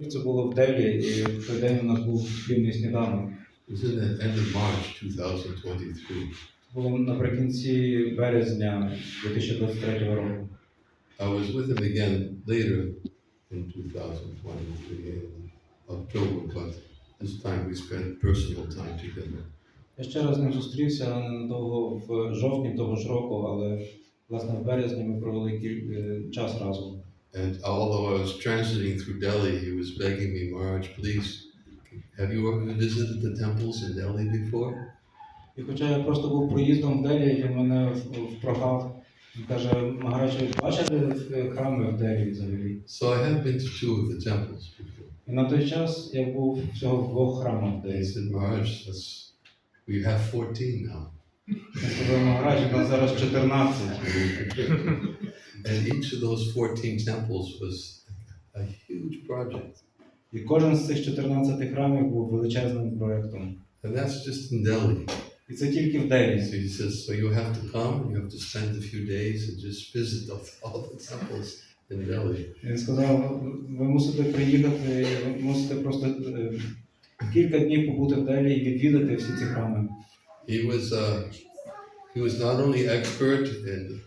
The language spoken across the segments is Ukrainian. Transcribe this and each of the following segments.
Це було в Делі, і в той день у нас був спільний сніданок. Was in the end of March 2023. Було наприкінці березня 2023 року. I was with him again later in 2023 October, but this time we spent personal time together. Я ще раз з ним зустрівся ненадовго в жовтні того ж року, але власне в березні ми провели е, час разом. And although I was transiting through Delhi, he was begging me, Maharaj, please, have you ever visited the temples in Delhi before? І хоча я просто був проїздом в Делі, він мене в- впрохав. Він каже, Магарач, ви бачили е, храми в Делі взагалі? So I have been to two of the temples before. І на той час я був всього в двох храмах в And he Делі. said, Maharaj, that's, we have 14 now. Я сказав, Магарач, у нас зараз 14. And each of those 14 temples was a huge project. І кожен з цих 14 храмів був величезним проєктом. And that's just in Delhi. І це тільки в Делі. So he says, so you have to come, you have to spend a few days and just visit all, all the temples in Delhi. Він сказав, ви мусите приїхати, ви мусите просто е, кілька днів побути в Делі і відвідати всі ці храми. He was, uh, he was not only expert in,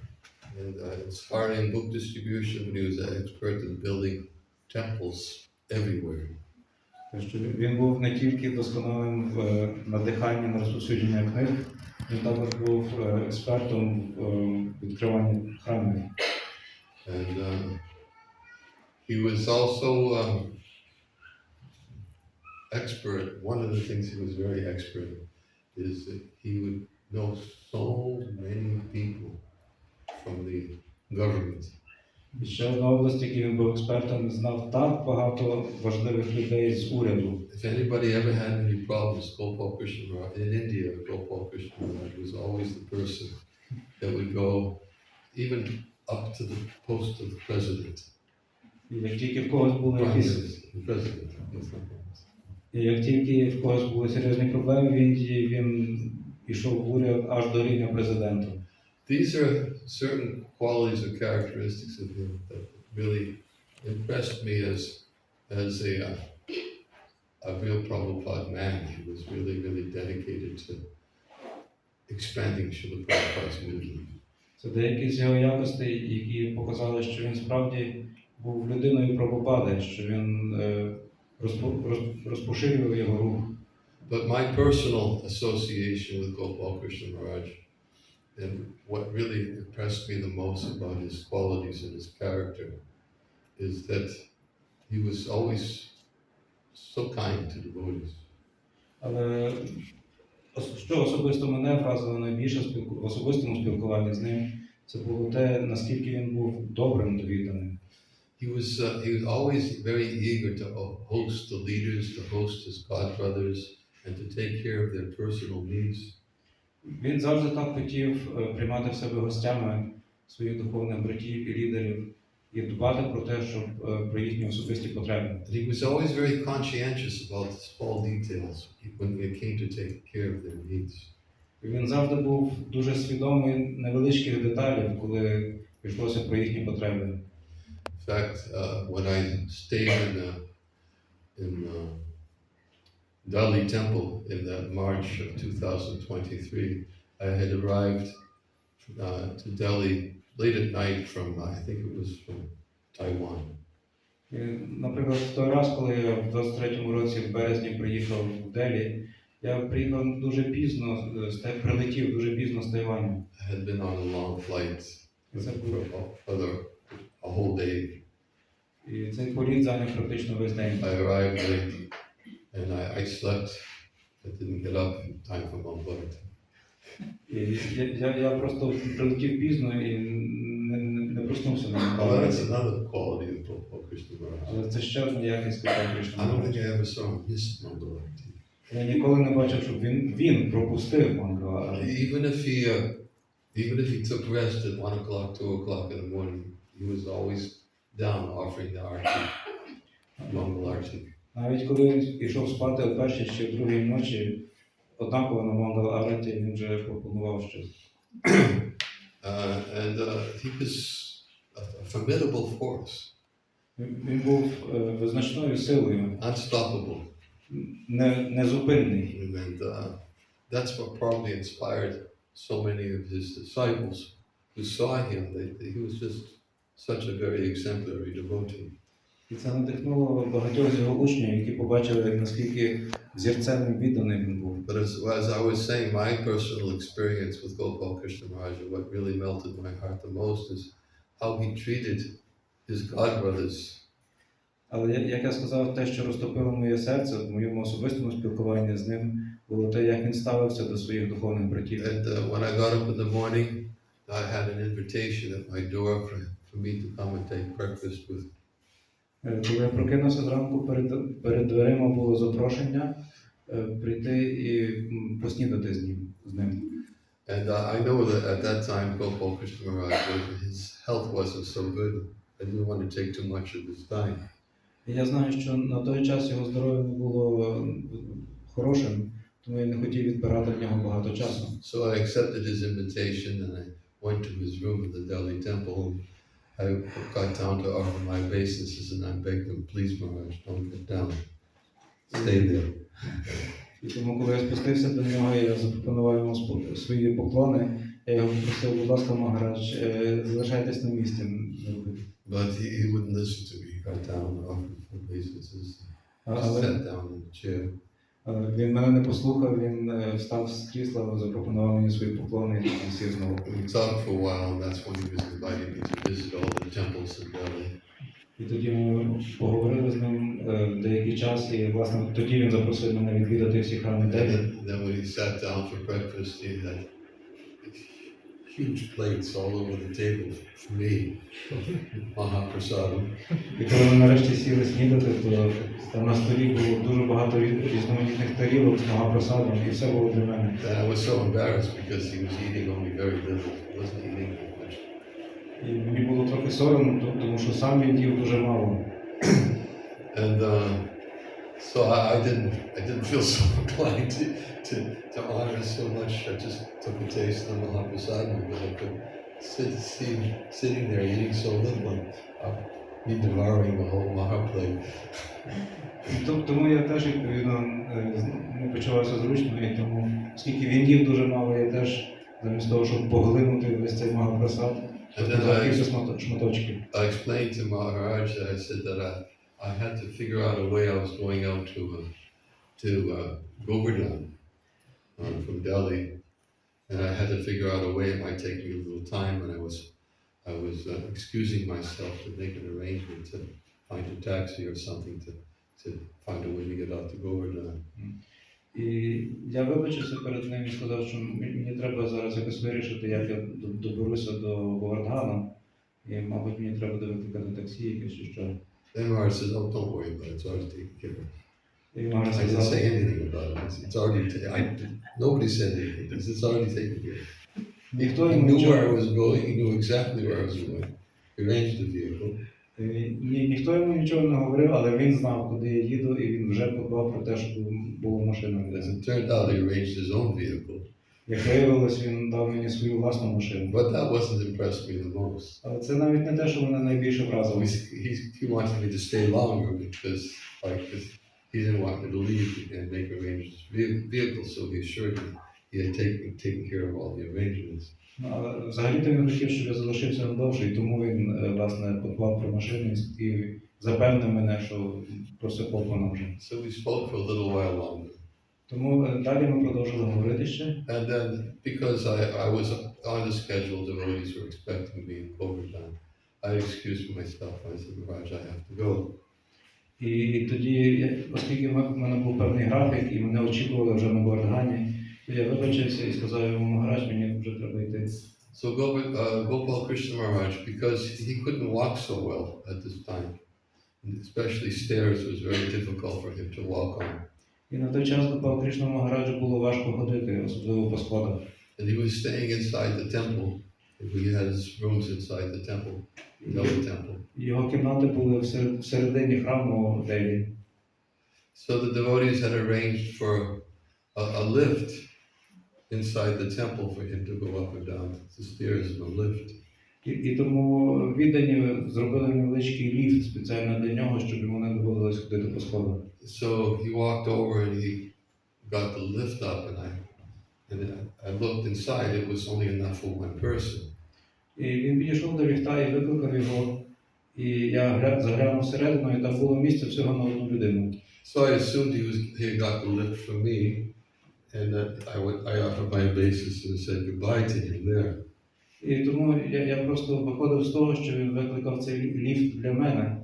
in uh, inspiring book distribution, but he was an expert in building temples everywhere. Тому що він був не тільки досконалим в е, надиханні на розповсюдження книг, він також був е, експертом в е, відкриванні храмів. And uh, he was also um, expert. One of the things he was very expert in is that he would know so many people The government. І ще одна область, якій він був експертом, знав так багато важливих людей з уряду. If anybody ever had any problems, Gopal Krishna in India, Gopal Krishna was always the person that would go even up to the post of the president. І як тільки в когось були якісь president. І як тільки в когось були серйозні проблеми в він пішов в уряд аж до рівня президента. These are certain qualities or characteristics of him that really impressed me as as a uh, a real Prabhupada man. He was really, really dedicated to expanding Srila Prabhupada's movement. Це деякі з його якостей, які показали, що він справді був людиною Прабхупади, що він е, розпо- роз- розпоширював його рух. But my personal association with Gopal Krishna Maharaj and what really impressed me the most about his qualities and his character is that he was always so kind to devotees. Але ос- що особисто мене вразило найбільше спілку- в особистому спілкуванні з ним, це було те, наскільки він був добрим до відданих. He was uh, he was always very eager to ho- host the leaders, to host his godbrothers, and to take care of their personal needs. Він завжди так хотів е, приймати в себе гостями своїх духовних братів і лідерів і дбати про те, щоб е, про їхні особисті потреби. He was always very conscientious about small details when it came to take care of their needs. І Він завжди був дуже свідомий невеличких деталей, коли йшлося про їхні потреби. In fact, uh, when I stayed in uh, in uh, Dali Temple in that March of 2023, I had arrived uh, to Delhi late at night from I think it was from Taiwan. Наприклад, в той раз, коли я в 23-му році в березні приїхав в Делі, я приїхав дуже пізно, е, прилетів дуже пізно з Тайваню. I had been on a long flight for, a whole day. І цей політ зайняв практично весь день. I arrived late I, I slept. I didn't get up in time for Mumbai. І я, я, я просто прилетів пізно і не, не, не проснувся на Oh, that's вулиці. another quality of Prabhupada Krishna Maharaj. Але це ще одна якість Петра I don't Кришна. think I ever saw him miss Mangala. Я ніколи не бачив, щоб він, він пропустив Мангала. Even if he, uh, even if he took rest at one o'clock, two o'clock in the morning, he was always down offering the arti, Mangal arti. Навіть коли він пішов спати о першій чи о другій ночі, однаково на Мангал Араті він вже пропонував щось. Uh, and uh, he was a, a formidable force. Він був е, визначною силою, unstoppable. не, незупинний. And uh, that's what probably inspired so many of his disciples who saw him. They, they- he was just such a very exemplary devotee. І це надихнуло багатьох з його учнів, які побачили, наскільки взірцевим відданим він був. But as, as I was saying, my personal experience with Gopal Krishna Maharaj, what really melted my heart the most is how he treated his godbrothers. Але як я сказав, те, що розтопило моє серце в моєму особистому спілкуванні з ним, було те, як він ставився до своїх духовних братів. And uh, when I got up in the morning, I had an invitation at my door for, for me to come and take breakfast with Е, Коли я прокинувся зранку, перед, перед дверима було запрошення е, прийти і поснідати з ним. З ним. And uh, I know that at that time, Gopal Krishna Maharaj, his health wasn't so good. I didn't want to take too much of his time. Я знаю, що на той час його здоров'я не було е, хорошим, тому я не хотів відбирати в нього багато часу. So I accepted his invitation and I went to his room in the Delhi temple. I got down to offer my obeisances and I begged him, please, Maharaj, don't get down. Stay there. І тому, коли я спустився до нього, я запропонував йому свої поклони. Я його попросив, будь ласка, Магарадж, е, залишайтесь на місці. But he, he wouldn't listen to me. He got down and offered obeisances. А- sat down in the chair. Е, він мене не послухав, він е, встав з крісла, запропонував мені свої поклони і сів знову. І тоді ми поговорили з ним е, деякий час, і власне тоді він запросив мене відвідати всі храми Делі. Huge plates all over the table for me, Mahaprasadam. І коли ми нарешті сіли снідати, то там на столі було дуже багато різноманітних тарілок з просадом, і все було для мене. And I was so embarrassed because he was eating only very little. He wasn't eating much. І мені було трохи соромно, тому що сам він їв дуже мало. And uh, so I, I didn't I didn't feel so inclined to, to, to honor so much. I just took a taste of the Mahaprasadam, but I could sit, see, sitting there eating so little and uh, me devouring the whole Mahaplate. Тому я теж відповідно е, не почувався зручно, і тому, оскільки він їв дуже мало, я теж замість того, щоб поглинути весь цей магопросад, захопився шматочки. I explained to Maharaj that I said that I, I had to figure out a way I was going out to uh, to uh, Govardhan uh, from Delhi, and I had to figure out a way. It might take me a little time, and I was I was uh, excusing myself to make an arrangement to find a taxi or something to to find a way to get out to Govardhan. І я вибачився перед ним і сказав, що м- мені треба зараз якось вирішити, як я до- доберуся до Говардгана. І, мабуть, мені треба буде викликати таксі якесь чи що. Then Maharaj said, "Oh, don't worry about it. It's already taken care of." І він мені I didn't сказав, say anything about it. It's- It's already. Ta- I, nobody said anything. It's it's already taken care of. ніхто He йому knew where I нічого, was going. He knew exactly where I was going. He arranged the vehicle. Е, ні, ніхто йому нічого не говорив, але він знав, куди я їду, і він вже подбав про те, щоб була машина. As it turned out, he arranged his own vehicle. Як виявилось, він дав мені свою власну машину. But that wasn't impressed me the most. Але це навіть не те, що мене найбільше вразило. he, he, he wanted me to stay longer because, like, he didn't want me to leave and make arrangements for the vehicle. So he assured me he had taken taken care of all the arrangements. Ну, але взагалі-то він хотів, щоб я залишився надовше, і тому він е, власне подбав про машину і запевнив мене, що про все подбано вже. So we spoke for a little while longer. Тому е, далі ми продовжили говорити ще. And then, because I, I was on the schedule, devotees were expecting me in Govardhan. I excused myself. I said, Maharaj, I have to go. І тоді, я- оскільки в мене- в мене був певний графік, і мене очікували вже на Горгані, то я вибачився і сказав йому Магарадж, мені вже треба йти. So Gopal, uh, Gopal Krishna Maharaj, because he couldn't walk so well at this time, and especially stairs was very difficult for him to walk on. І на той час Гопал Кришна Магараджу було важко ходити, особливо по сходах. And he was staying inside the temple. We had his rooms inside the temple, Delhi temple. Його кімнати були всередині храму Делі. So the devotees had arranged for a, a lift inside the temple for him to go up and down the stairs in a lift. І, і тому віддані зробили невеличкий ліфт спеціально для нього, щоб йому не доводилось ходити по сходах. So he walked over and he got the lift up, and I and I looked inside. It was only enough for one person. І він підійшов до ліфта і викликав його. І я заглянув всередину, і там було місце всього на одну людину. So I assumed he was he got the lift from me, and that I went, I offered my obeisance and said goodbye to him there. І тому я, я просто виходив з того, що він викликав цей ліфт для мене.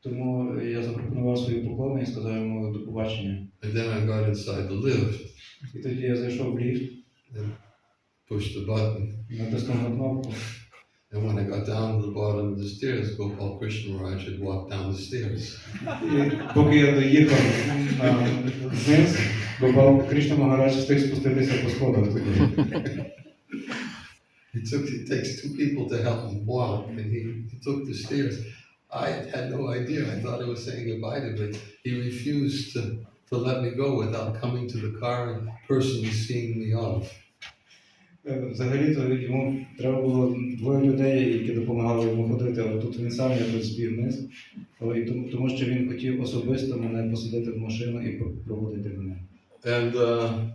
Тому я запропонував свої поклони і сказав йому до побачення. And then I got inside the lift І тоді я зайшов в ліфт, and pushed the button. натиснув на кнопку. And when I got down to the bottom of the stairs, Gopal Krishnaraj had walked down the stairs. Поки я доїхав вниз, Гопал Кришна Магарадж встиг спуститися по сходах тоді. It took it takes two people to help him walk, and he, he took the stairs. I had no idea. I thought I was saying goodbye to him, but he refused to, to let me go without coming to the car and personally seeing me off. Е, Взагалі-то йому треба було двоє людей, які допомагали йому ходити, але тут він сам якось збіг вниз. О, І тому, тому що він хотів особисто мене посадити в машину і про- проводити мене. And uh,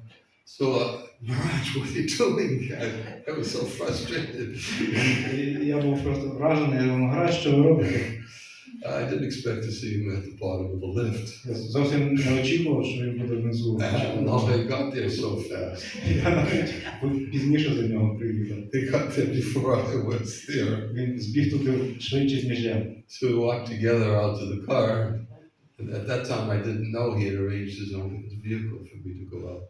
so, uh, Maharaj, what are you doing? I, I was so frustrated. І я був просто вражений, я думав, Магарадж, що ви робите? I didn't expect to see him at the bottom of the lift. Я зовсім не очікував, що він буде внизу. I don't know how they got there so fast. Я навіть був пізніше за нього приїхав. They got there before I was there. Він збіг туди швидше, ніж я. So we walked together out to the car. And at that time, I didn't know he had arranged his own vehicle for me to go out.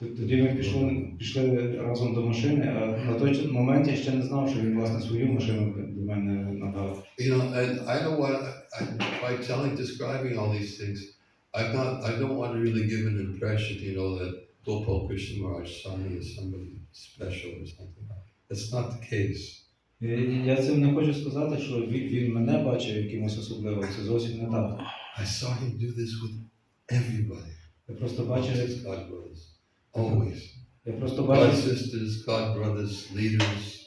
Тоді ми пішли, пішли разом до машини, а на той момент я ще не знав, що він власне свою машину до мене надав. You know, and I don't want I, by telling, describing all these things, I'm not, I don't want to really give an impression, you know, that Gopal Krishna Maharaj saw me as somebody special or something. That's not the case. Я цим не хочу сказати, що він, мене бачив якимось особливим. Це зовсім не так. I saw him do this with everybody. Я просто бачив, brothers. Always. я просто God бачив, sisters, God brothers, leaders.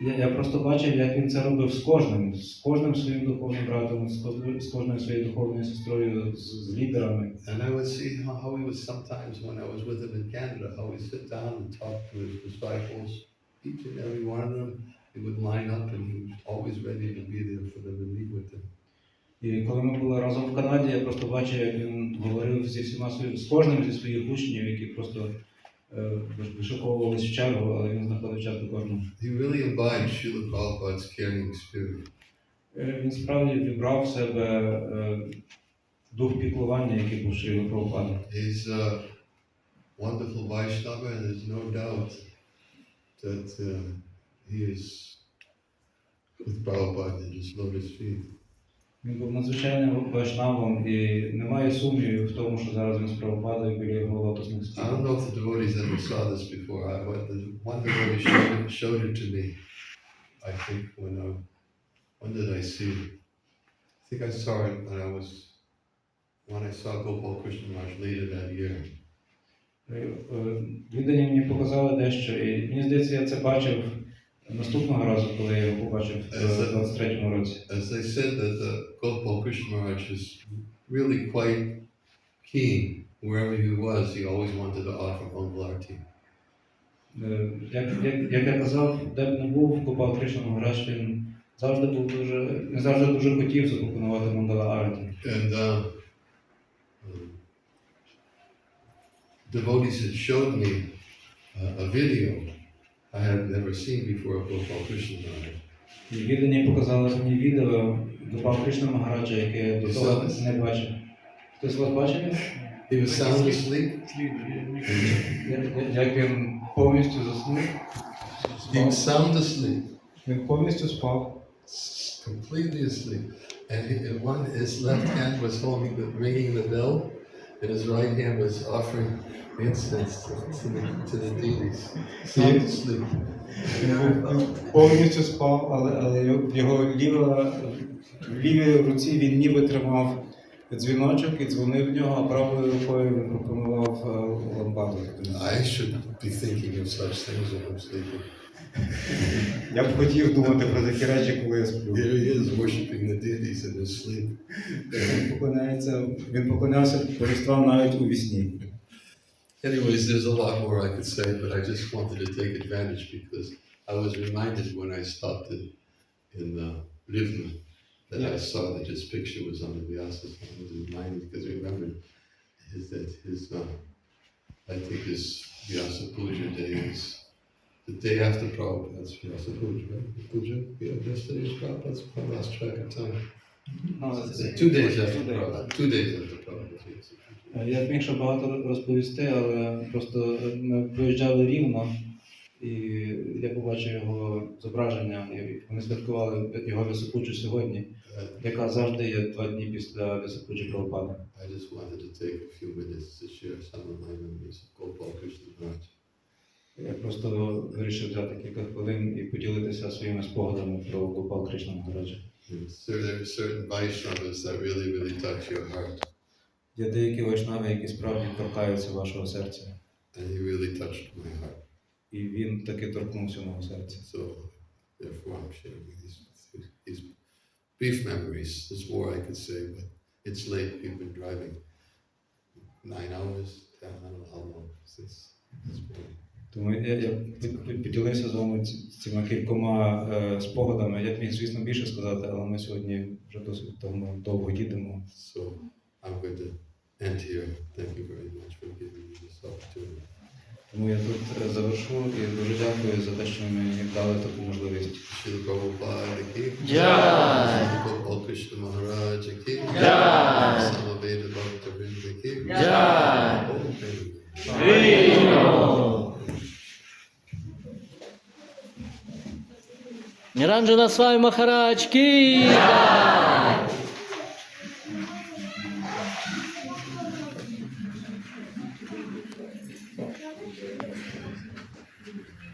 я, я просто бачив, як він це робив з кожним, з кожним своїм духовним братом, з кожною, з кожною своєю духовною сестрою, з, з лідерами. And I would see how, how he was sometimes when I was with him in Canada, how he'd sit down and talk to his disciples, each and every one of them. He would line up and he was always ready to be there for them and meet with them. І коли ми були разом в Канаді, я просто бачив, як він говорив зі всіма своїми, з кожним зі своїх учнів, які просто е, вишуковувались в чергу, але він знаходив час до кожного. He really imbibed Srila Prabhupada's caring spirit. Е, Він справді вібрав в себе е, дух піклування, який був Шріла Прабхупада. He's a wonderful Vaishnava and there's no doubt that uh, he is with Prabhupada in his lotus feet. Він був надзвичайним вайшнавом і немає сумнівів в тому, що зараз він з біля його лотосних I don't know if the devotees ever saw this before. I, but the one devotee showed showed it to me. I think when I, when did I see it? I think I saw it when I was, when I saw Gopal Krishna Maharaj later that year. Е, е, Віддані мені показали дещо, і мені здається, я це бачив наступного разу, коли я його побачив Е, в 23-му році. As they said that the Gopal Krishna Maharaj is really quite keen. Wherever he was, he always wanted to offer Mangal Arti. Е, Як, як, як я казав, де б не був Гопал Кришна Магарадж, він завжди був дуже, не завжди дуже хотів запропонувати мандала арті. And uh, um, devotees had showed me a video I had never seen before of Gopal Krishna Maharaj. І віддані показали мені відео Гопал Кришна Магараджа, яке я до того Зараз. не бачив. Хтось з вас бачив? He was sound asleep. Як- Як він повністю заснув? He was sound asleep, Він повністю спав. completely asleep. And, he, and one, his left hand was holding the, ringing the bell, and his right hand was offering incense to, to, the, to the deities. Був повністю спав, але, але його- в його ліва, в лівій руці він ніби тримав дзвіночок і дзвонив в нього, а правою рукою він пропонував е, лампаду. I should be thinking of such things when I'm sleeping. Я б хотів думати про такі речі, коли я сплю. Here he is worshiping the deities in his sleep. Він поклоняється, він поклонявся божествам навіть у вісні. Anyways, there's a lot more I could say, but I just wanted to take advantage because I was reminded when I stopped in, in uh, Rivne that I saw that his picture was on the Vyasa. I was reminded because I remembered is that his, uh, I think his Vyasa Puja day is the day after Prabhupada's Vyasa Puja, right? Puja? Yeah, yesterday was Prabhupada's, I lost track of time. Two days after Prabhupada, two days after Puja. Я б міг ще багато розповісти, але просто ми виїжджали рівно, і я побачив його зображення, і вони святкували його високучу сьогодні, Uh, яка завжди є два дні після високучі Прабхупади. I just wanted to take a few minutes to share some of my memories of Gopal Krishna Maharaj. Я просто вирішив взяти кілька хвилин і поділитися своїми спогадами про Гопал Кришна so there are certain Vaishnavas that really, really touch your heart. Є деякі вайшнави, які справді торкаються вашого серця, And he really touched my heart. і він таки торкнувся мого серця. So therefore I'm sharing these, these brief memories. There's more I could say, but it's late. We've been driving nine hours, ten, I don't know how long since this morning. Тому я, я поділився з вами цими кількома е, спогадами. Я б міг, звісно, більше сказати, але ми сьогодні вже досить довго їдемо. So I'm going to end here. Thank you very much for giving me this opportunity. Тому я тут е, завершу і дуже дякую за те, що ви мені дали таку можливість. Srila Prabhupada ki Jai.